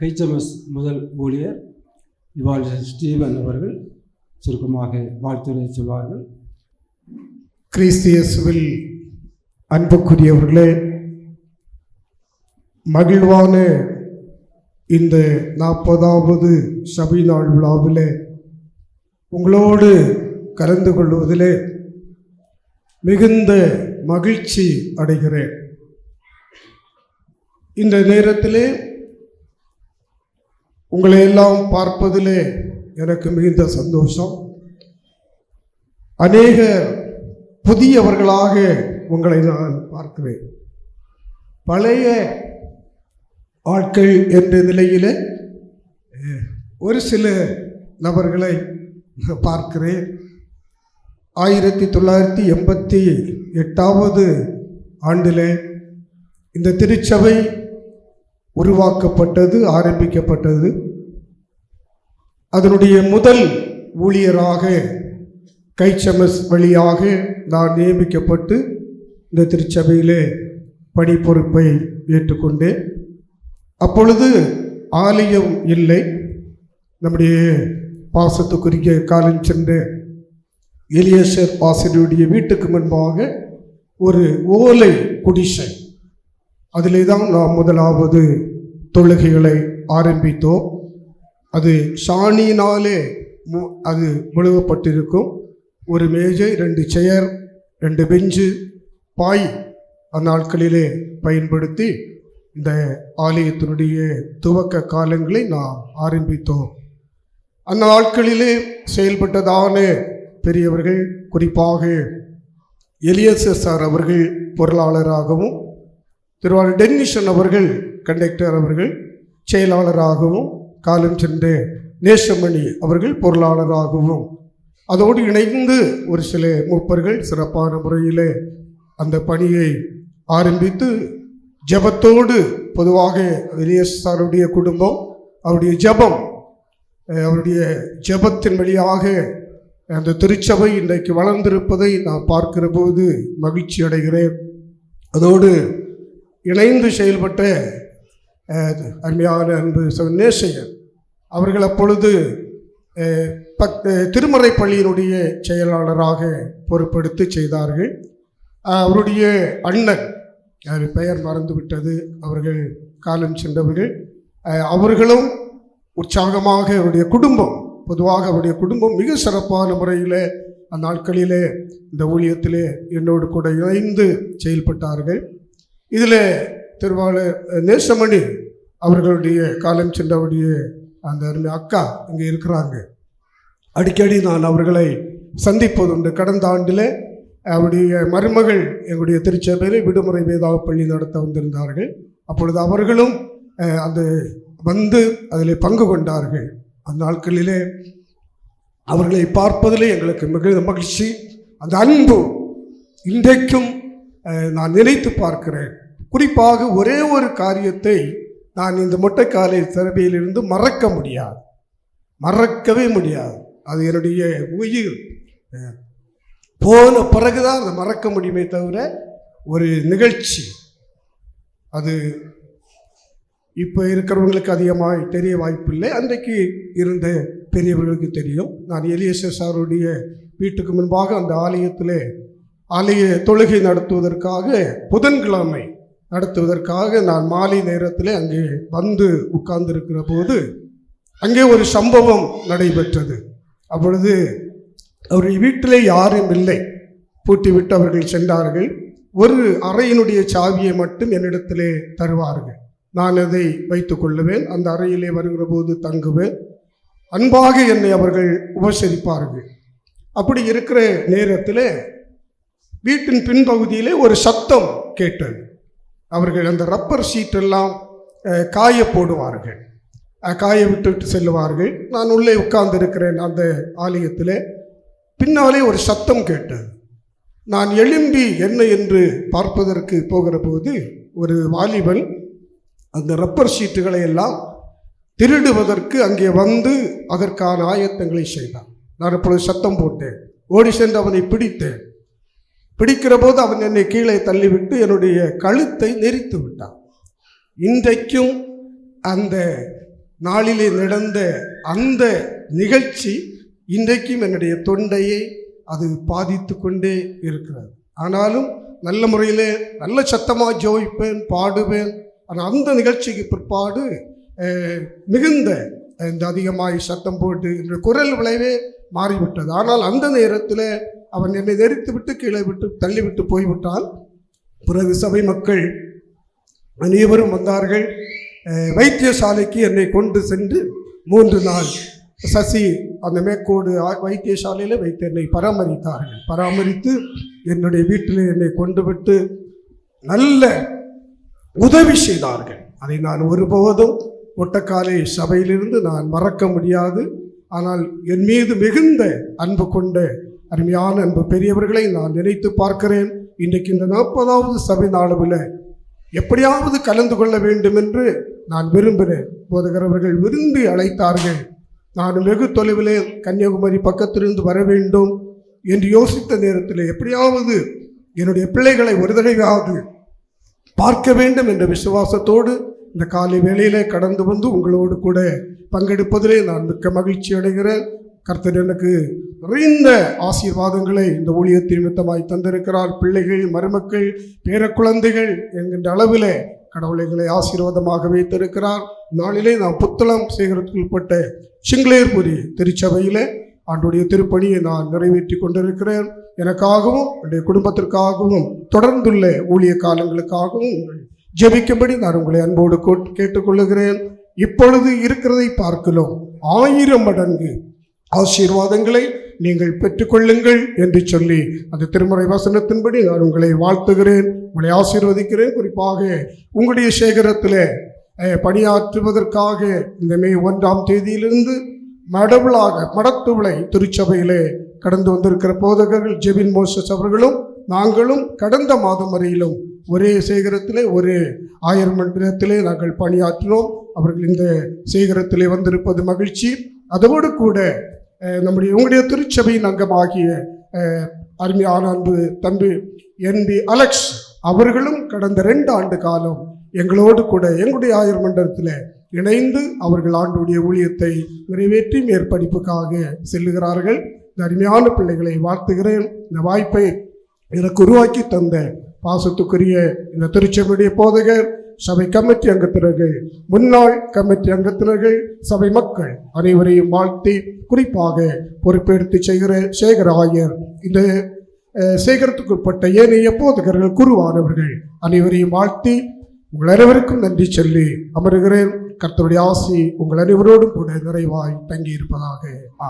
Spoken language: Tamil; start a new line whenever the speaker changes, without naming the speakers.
கைச்சமஸ் முதல் ஊழியர் இவாள் ஸ்டீவன் அவர்கள் சுருக்கமாக வாழ்த்துரை சொல்வார்கள்.
கிறிஸ்து அன்புக்குரியவர்களே மகிழ்வான இந்த நாற்பதாவது சபை நாள் விழாவிலே உங்களோடு கலந்து கொள்வதிலே மிகுந்த மகிழ்ச்சி அடைகிறேன். இந்த நேரத்திலே உங்களை எல்லாம் பார்ப்பதிலே எனக்கு மிகுந்த சந்தோஷம். அநேக புதியவர்களாக உங்களை நான் பார்க்கிறேன். பழைய ஆட்கள் என்ற நிலையில் ஒரு சில நபர்களை பார்க்கிறேன். ஆயிரத்தி தொள்ளாயிரத்தி எண்பத்தி எட்டாவது ஆண்டில் இந்த திருச்சபை உருவாக்கப்பட்டது ஆரம்பிக்கப்பட்டது. அதனுடைய முதல் ஊழியராக கைச்சமஸ் வழியாக நான் நியமிக்கப்பட்டு இந்த திருச்சபையிலே பணி பொறுப்பை ஏற்றுக்கொண்டேன். அப்பொழுது ஆலயம் இல்லை. நம்முடைய பாசத்துக்குரிய காலம் சென்ற எலியேசர் பாசனுடைய வீட்டுக்கு முன்பாக ஒரு ஓலை குடிசை. அதிலே தான் நாம் முதலாவது தொழுகைகளை ஆரம்பித்தோம். அது சாணியினாலே மு- அது முழுகப்பட்டிருக்கும் ஒரு மேஜை ரெண்டு சேர் ரெண்டு பெஞ்சு பாய் அந்நாட்களிலே பயன்படுத்தி இந்த ஆலயத்தினுடைய துவக்க காலங்களை நாம் ஆரம்பித்தோம். அந்த நாட்களிலே செயல்பட்டதான பெரியவர்கள் குறிப்பாக எலியசர் சார் அவர்கள் பொருளாளராகவும் திருவாரூர் டென்னிஷன் அவர்கள் கண்டக்டர் அவர்கள் செயலாளராகவும் காலம் சென்ற நேசமணி அவர்கள் பொருளாளராகவும். அதோடு இணைந்து ஒரு சில மூப்பர்கள் சிறப்பான முறையில் அந்த பணியை ஆரம்பித்து ஜெபத்தோடு பொதுவாக எலியஸ் சாருடைய குடும்பம் அவருடைய ஜெபம் அவருடைய ஜெபத்தின் வழியாக அந்த திருச்சபை இன்றைக்கு வளர்ந்திருப்பதை நான் பார்க்கிற போது மகிழ்ச்சி அடைகிறேன் அதோடு இணைந்து செயல்பட்ட அருமையான அன்பு நேசையர். அவர்கள் அப்பொழுது பக் திருமறை பள்ளியினுடைய செயலாளராக பொறுப்பெடுத்து செய்தார்கள். அவருடைய அண்ணன் அவர் பெயர் மறந்துவிட்டது அவர்கள் காலம் சென்றவர்கள். அவர்களும் உற்சாகமாக அவருடைய குடும்பம் பொதுவாக அவருடைய குடும்பம் மிக சிறப்பான முறையில் அந்நாட்களிலே இந்த ஊழியத்திலே என்னோடு கூட இணைந்து செயல்பட்டார்கள். இதில் திருவாளர் நேசமணி அவர்களுடைய காலம் சென்றவுடைய அந்த அருமை அக்கா இங்கே இருக்கிறாங்க. அடிக்கடி நான் அவர்களை சந்திப்பதுண்டு கடந்த ஆண்டில் அவருடைய மருமகள் எங்களுடைய திருச்சபையில் விடுமுறை வேதாக பள்ளி நடத்த வந்திருந்தார்கள். அப்பொழுது அவர்களும் அந்த வந்து அதில் பங்கு கொண்டார்கள். அந்த நாட்களிலே அவர்களை பார்ப்பதிலே எங்களுக்கு மிகுந்த மகிழ்ச்சி அந்த அன்பு இன்றைக்கும் நான் நினைத்து பார்க்கிறேன். குறிப்பாக ஒரே ஒரு காரியத்தை நான் இந்த மொட்டைக்காலை திறமையிலிருந்து மறக்க முடியாது. மறக்கவே முடியாது. அது என்னுடைய உயிர். போன பிறகுதான் அதை மறக்க முடியுமே தவிர ஒரு நிகழ்ச்சி. அது இப்போ இருக்கிறவங்களுக்கு அதிகமாக தெரிய வாய்ப்பில்லை. அன்றைக்கு இருந்த பெரியவர்களுக்கு தெரியும். நான் எலியசர் சாருடைய வீட்டுக்கு முன்பாக அந்த ஆலயத்தில் ஆலய தொழுகை நடத்துவதற்காக புதன்கிழமை நடத்துவதற்காக நான் மாலை நேரத்தில் அங்கே வந்து உட்கார்ந்திருக்கிற போது அங்கே ஒரு சம்பவம் நடைபெற்றது. அப்பொழுது அவருடைய வீட்டிலே யாரும் இல்லை. பூட்டிவிட்டு அவர்கள் சென்றார்கள். ஒரு அறையினுடைய சாவியை மட்டும் என்னிடத்திலே தருவார்கள். நான் அதை வைத்து கொள்ளுவேன். அந்த அறையிலே வருகிற போது தங்குவேன். அன்பாக என்னை அவர்கள் உபசரிப்பார்கள். அப்படி இருக்கிற நேரத்தில் வீட்டின் பின்பகுதியிலே ஒரு சத்தம் கேட்டது. அவர்கள் அந்த ரப்பர் ஷீட்டெல்லாம் அஹ், காய போடுவார்கள். அஹ், காய விட்டுவிட்டு செல்லுவார்கள். நான் உள்ளே உட்கார்ந்து இருக்கிறேன் அந்த ஆலயத்தில். பின்னாலே ஒரு சத்தம் கேட்டது. நான் எழும்பி என்ன என்று பார்ப்பதற்கு போகிற போது ஒரு வாலிபன் அந்த ரப்பர் ஷீட்டுகளை எல்லாம் திருடுவதற்கு அங்கே வந்து அதற்கான ஆயத்தங்களை செய்தான். நான் அப்பொழுது சத்தம் போட்டேன். ஓடி சென்று அவனை பிடித்தேன். பிடிக்கிற போது அவன் என்னை கீழே தள்ளிவிட்டு என்னுடைய கழுத்தை நெரித்து விட்டான். இன்றைக்கும் அந்த நாளிலே நடந்த அந்த நிகழ்ச்சி இன்றைக்கும் என்னுடைய தொண்டையை அது பாதித்து கொண்டே இருக்கிறது. ஆனாலும் நல்ல முறையில் நல்ல சத்தமாக ஜோதிப்பேன் பாடுவேன். ஆனால் அந்த நிகழ்ச்சிக்கு பிற்பாடு மிகுந்த இந்த அதிகமாய் சத்தம் போட்டு என்னுடைய குரல் விளைவே மாறிவிட்டது. ஆனால் அந்த நேரத்தில் அவன் என்னை நெரித்து விட்டு கீழே விட்டு தள்ளிவிட்டு போய்விட்டான் பிறகு சபை மக்கள் அனைவரும் வந்தார்கள். வைத்தியசாலைக்கு என்னை கொண்டு சென்று மூன்று நாள் சசி அந்த மேற்கோடு ஆ- வைத்தியசாலையில் வைத்து என்னை பராமரித்தார்கள். பராமரித்து என்னுடைய வீட்டில் என்னை கொண்டு விட்டு நல்ல உதவி செய்தார்கள். அதை நான் ஒருபோதும் ஒட்டக்காலை சபையிலிருந்து நான் மறக்க முடியாது. ஆனால் என் மீது மிகுந்த அன்பு கொண்ட அருமையான அன்பு பெரியவர்களை நான் நினைத்து பார்க்கிறேன். இன்றைக்கு இந்த நாற்பதாவது சபை நாளவில் எப்படியாவது கலந்து கொள்ள வேண்டும் என்று நான் விரும்பினேன். போதகரவர்கள் விருந்து விரும்பி அழைத்தார்கள். நான் வெகு தொலைவிலே கன்னியாகுமரி பக்கத்திலிருந்து வர வேண்டும் என்று யோசித்த நேரத்தில் எப்படியாவது என்னுடைய பிள்ளைகளை ஒரு தடவையாவது பார்க்க வேண்டும் என்ற விசுவாசத்தோடு இந்த காலை வேளையிலே கடந்து வந்து உங்களோடு கூட பங்கெடுப்பதிலே நான் மிக்க மகிழ்ச்சி அடைகிறேன். கர்த்தர் எனக்கு நிறைந்த ஆசீர்வாதங்களை இந்த ஊழியத்தின் நிமித்தமாய் தந்திருக்கிறார். பிள்ளைகள் மருமக்கள் பேரக்குழந்தைகள் என்கின்ற அளவிலே கடவுளைகளை ஆசீர்வாதமாக வைத்திருக்கிறார். நாளிலே நான் புத்தளம் சேகரத்துக்கு உட்பட்ட சிங்களேர்புரி திருச்சபையிலே ஆண்டுடைய திருப்பணியை நான் நிறைவேற்றி கொண்டிருக்கிறேன். எனக்காகவும் என்னுடைய குடும்பத்திற்காகவும் தொடர்ந்துள்ள ஊழிய காலங்களுக்காகவும் ஜெபிக்கும்படி நான் உங்களை அன்போடு கேட்டுக்கொள்ளுகிறேன். இப்பொழுது இருக்கிறதை பார்க்கலாம் ஆயிரம் மடங்கு ஆசீர்வாதங்களை நீங்கள் பெற்றுக்கொள்ளுங்கள் என்று சொல்லி அந்த திருமறை வசனத்தின்படி நான் உங்களை வாழ்த்துகிறேன் உங்களை ஆசீர்வதிக்கிறேன். குறிப்பாக உங்களுடைய சேகரத்தில் பணியாற்றுவதற்காக இந்த மே ஒன்றாம் தேதியிலிருந்து மடவுளாக மடத்துவளை திருச்சபையிலே கடந்து வந்திருக்கிற போதகர்கள் ஜெபின் மோசஸ் அவர்களும் நாங்களும் கடந்த மாதம் வரையிலும் ஒரே சேகரத்திலே ஒரே ஆயிரம் மண்டலத்திலே நாங்கள் பணியாற்றினோம். அவர்கள் இந்த சேகரத்திலே வந்திருப்பது மகிழ்ச்சி. அதோடு கூட நம்முடைய உங்களுடைய திருச்சபையின் அங்கமாகிய அருமையான அன்பு தம்பி என் பி அலெக்ஸ் அவர்களும் கடந்த ரெண்டு ஆண்டு காலம் எங்களோடு கூட எங்களுடைய ஆயுர் மண்டலத்தில் இணைந்து அவர்கள் ஆண்டுடைய ஊழியத்தை நிறைவேற்றி மேற்படிப்புக்காக செல்லுகிறார்கள். இந்த அருமையான பிள்ளைகளை வாழ்த்துகிறேன். இந்த வாய்ப்பை எனக்கு உருவாக்கி தந்த பாசத்துக்குரிய இந்த திருச்சபையுடைய போதகர் சபை கமிட்டி அங்கத்தினர்கள் முன்னாள் கமிட்டி அங்கத்தினர்கள் சபை மக்கள் அனைவரையும் வாழ்த்தி குறிப்பாக பொறுப்பெடுத்து செய்கிற சேகர ஆயர் இந்த சேகரத்துக்குட்பட்ட ஏனைய போதகர்கள் குருவானவர்கள் அனைவரையும் வாழ்த்தி உங்கள் அனைவருக்கும் நன்றி சொல்லி அமருகிறேன். கர்த்தருடைய ஆசி உங்கள் அனைவரோடும் கூட நிறைவாய் தங்கியிருப்பதாக. ஆ